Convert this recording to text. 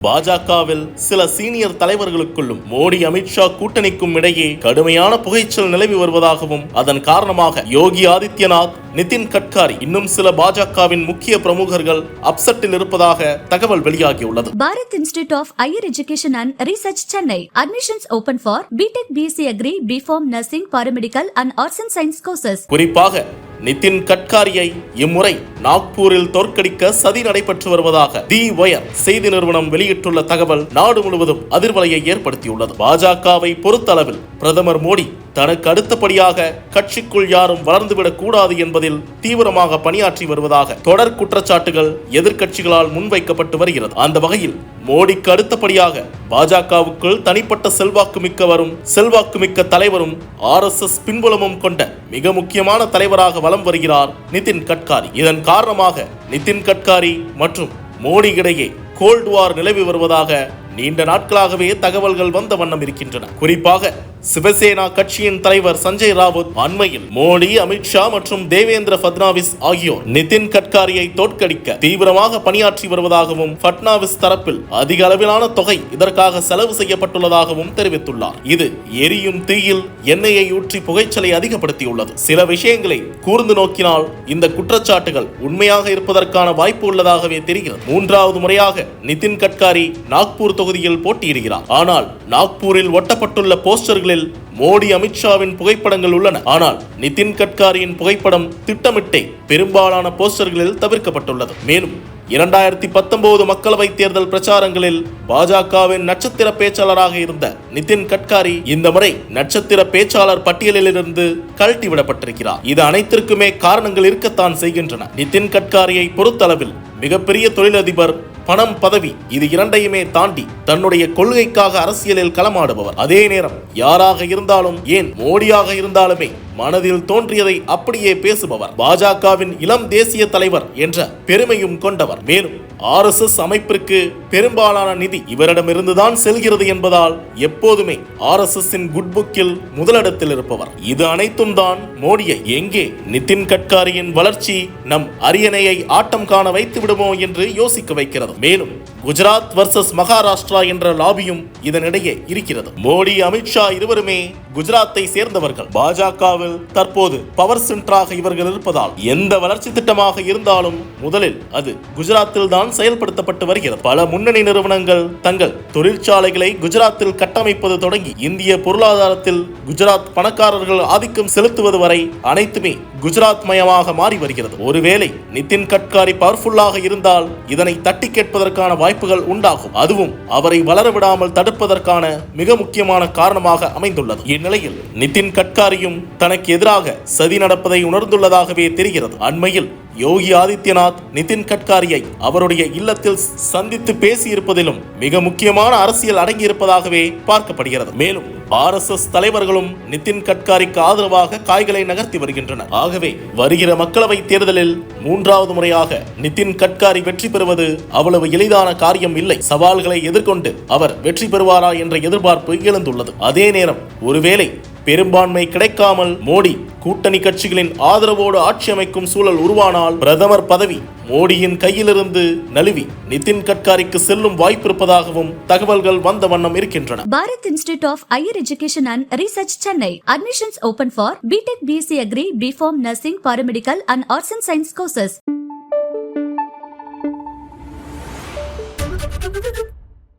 பாஜகவில் சில சீனியர் தலைவர்களுக்குள்ளும் மோடி அமித்ஷா கூட்டணிக்கும் இடையே கடுமையான புகைச்சல் நிலவி வருவதாகவும் அதன் காரணமாக யோகி ஆதித்யநாத் நிதின் கட்காரி இன்னும் சில பாஜகவின் முக்கிய பிரமுகர்கள் அப்செட்டில் இருப்பதாக தகவல் வெளியாகியுள்ளது Bharat Institute of Higher Education and Research Chennai. Admissions open for BTech BSc Agri, BPharm Nursing, Paramedical and Arts and Science courses. குறிப்பாக நிதின் கட்காரியை இம்முறை நாக்பூரில் தோற்கடிக்க சதி நடைபெற்று வருவதாக தி ஒயர் செய்தி நிறுவனம் வெளியிட்டுள்ள தகவல் நாடு முழுவதும் அதிர்வலையை ஏற்படுத்தியுள்ளது. பாஜகவை பொறுத்தளவில் பிரதமர் மோடி தனக்கு அடுத்தபடியாக கட்சிக்குள் யாரும் வளர்ந்துவிடக் கூடாது என்பதில் தீவிரமாக பணியாற்றி வருவதாக தொடர் குற்றச்சாட்டுகள் எதிர்க்கட்சிகளால் முன்வைக்கப்பட்டு வருகிறது. அந்த வகையில் மோடிக்கு அடுத்தபடியாக பாஜகவுக்குள் தனிப்பட்ட செல்வாக்கு மிக்கவரும் செல்வாக்கு மிக்க தலைவரும் ஆர் எஸ் எஸ் பின்புலமும் கொண்ட மிக முக்கியமான தலைவராக வலம் வருகிறார் நிதின் கட்காரி. இதன் காரணமாக நிதின் கட்காரி மற்றும் மோடி இடையே கோல்டு வார் நிலவி வருவதாக நீண்ட நாட்களாகவே தகவல்கள் வந்த வண்ணம் இருக்கின்றன. குறிப்பாக சிவசேனா கட்சியின் தலைவர் சஞ்சய் ராவுத் அண்மையில் மோடி அமித்ஷா மற்றும் தேவேந்திர பட்னாவிஸ் ஆகியோர் நிதின் கட்காரியை தோற்கடிக்க தீவிரமாக பணியாற்றி வருவதாகவும் பட்னாவிஸ் தரப்பில் அதிக அளவிலான தொகை இதற்காக செலவு செய்யப்பட்டுள்ளதாகவும் தெரிவித்துள்ளார். இது எரியும் தீயில் எண்ணெயை ஊற்றி புகைச்சலை அதிகப்படுத்தியுள்ளது. சில விஷயங்களை கூர்ந்து நோக்கினால் இந்த குற்றச்சாட்டுகள் உண்மையாக இருப்பதற்கான வாய்ப்பு உள்ளதாகவே தெரிகிறது. மூன்றாவது முறையாக நிதின் கட்காரி நாக்பூர் தொகுதியில் போட்டியிடுகிறார். ஆனால் நாக்பூரில் ஒட்டப்பட்டுள்ள போஸ்டர்கள் போஸ்டர்களில் மோடி அமித்ஷாவின் புகைப்படங்கள் உள்ளன. ஆனால் நிதின் கட்காரியின் புகைப்படம் திட்டமிட்டே பெரும்பாலான போஸ்டர்களில் தவிர்க்கப்பட்டுள்ளது. மேலும் இரண்டாயிரத்தி பத்தொன்பது மக்களவைத் தேர்தல் பிரச்சாரங்களில் பாஜகவின் நட்சத்திர பேச்சாளராக இருந்த நிதின் கட்காரி இந்த முறை நட்சத்திர பேச்சாளர் பட்டியலிலிருந்து கழட்டி விடப்பட்டிருக்கிறார் இது அனைத்திற்குமே காரணங்கள் இருக்கத்தான் செய்கின்றன. நிதின் கட்காரியை பொறுத்தளவில் மிகப்பெரிய தொழிலதிபர் பணம் பதவி இது இரண்டையுமே தாண்டி தன்னுடைய கொள்கைக்காக அரசியலில் களமாடுபவர். அதே நேரம் யாராக இருந்தாலும் ஏன் மோடியாக இருந்தாலுமே மனதில் தோன்றியதை அப்படியே பேசுபவர். பாஜகவின் இளம் தேசிய தலைவர் என்ற பெருமையும் கொண்டவர். மேலும் ஆர் எஸ் எஸ் அமைப்பிற்கு பெரும்பாலான நிதி இவரிடமிருந்துதான் செல்கிறது என்பதால் எப்போதுமே ஆர் எஸ் எஸ் குட் புக்கில் முதலிடத்தில் இருப்பவர். இது அனைத்தும் தான் மோடியை எங்கே நிதின் கட்காரியின் வளர்ச்சி நம் அரியணையை ஆட்டம் காண வைத்து விடுமோ என்று யோசிக்க வைக்கிறது. மேலும் குஜராத் வர்சஸ் மகாராஷ்டிரா என்ற லாபியும் இதனிடையே இருக்கிறது. மோடி அமித்ஷா இருவருமே குஜராத்தை சேர்ந்தவர்கள். பாஜகவில் தற்போது பவர் சென்டராக இவர்கள் இருப்பதால் எந்த வளர்ச்சி திட்டமாக இருந்தாலும் முதலில் அது குஜராத்தில் தான் செயல்படுத்தப்பட்டு வருகிறது. பல முன்னணி நிறுவனங்கள் தங்கள் தொழிற்சாலைகளை குஜராத்தில் கட்டமைப்பது தொடங்கி இந்திய பொருளாதாரத்தில் குஜராத் பணக்காரர்கள் ஆதிக்கம் செலுத்துவது வரை அனைத்துமே குஜராத் மயமாக மாறி வருகிறது. ஒருவேளை நிதின் கட்காரி பவர்ஃபுல்லாக இருந்தால் இதனை தட்டி கேட்பதற்கான வாய்ப்புகள் உண்டாகும். அதுவும் அவரை வளரவிடாமல் தடுப்பதற்கான மிக முக்கியமான காரணமாக அமைந்துள்ளது. இந்நிலையில் நிதின் கட்காரியும் தனக்கு எதிராக சதி நடப்பதை உணர்ந்துள்ளதாகவே தெரிகிறது. அண்மையில் யோகி ஆதித்யநாத் நிதின் கட்காரியை அவருடைய இல்லத்தில் சந்தித்து பேசியிருப்பதிலும் மிக முக்கியமான அரசியல் அடங்கியிருப்பதாகவே பார்க்கப்படுகிறது. மேலும் ஆர் எஸ் எஸ் தலைவர்களும் நிதின் கட்காரிக்கு ஆதரவாக காய்களை நகர்த்தி வருகின்றனர். ஆகவே வருகிற மக்களவை தேர்தலில் மூன்றாவது முறையாக நிதின் கட்காரி வெற்றி பெறுவது அவ்வளவு எளிதான காரியம் இல்லை. சவால்களை எதிர்கொண்டு அவர் வெற்றி பெறுவாரா என்ற எதிர்பார்ப்பு எழுந்துள்ளது. அதே நேரம் ஒருவேளை பெரும்பான்மை கிடைக்காமல் மோடி கூட்டணி கட்சிகளின் ஆதரவோடு ஆட்சி அமைக்கும் சூழல் உருவானால் பிரதமர் பதவி மோடியின் கையிலிருந்து நழுவி நிதின் கட்காரிக்கு செல்லும் வாய்ப்பிருப்பதாகவும் தகவல்கள் வந்த வண்ணம் இருக்கின்றன Bharat institute of higher education and research Chennai admissions open for BTech BSc agri BPharm nursing paramedical and arts and science courses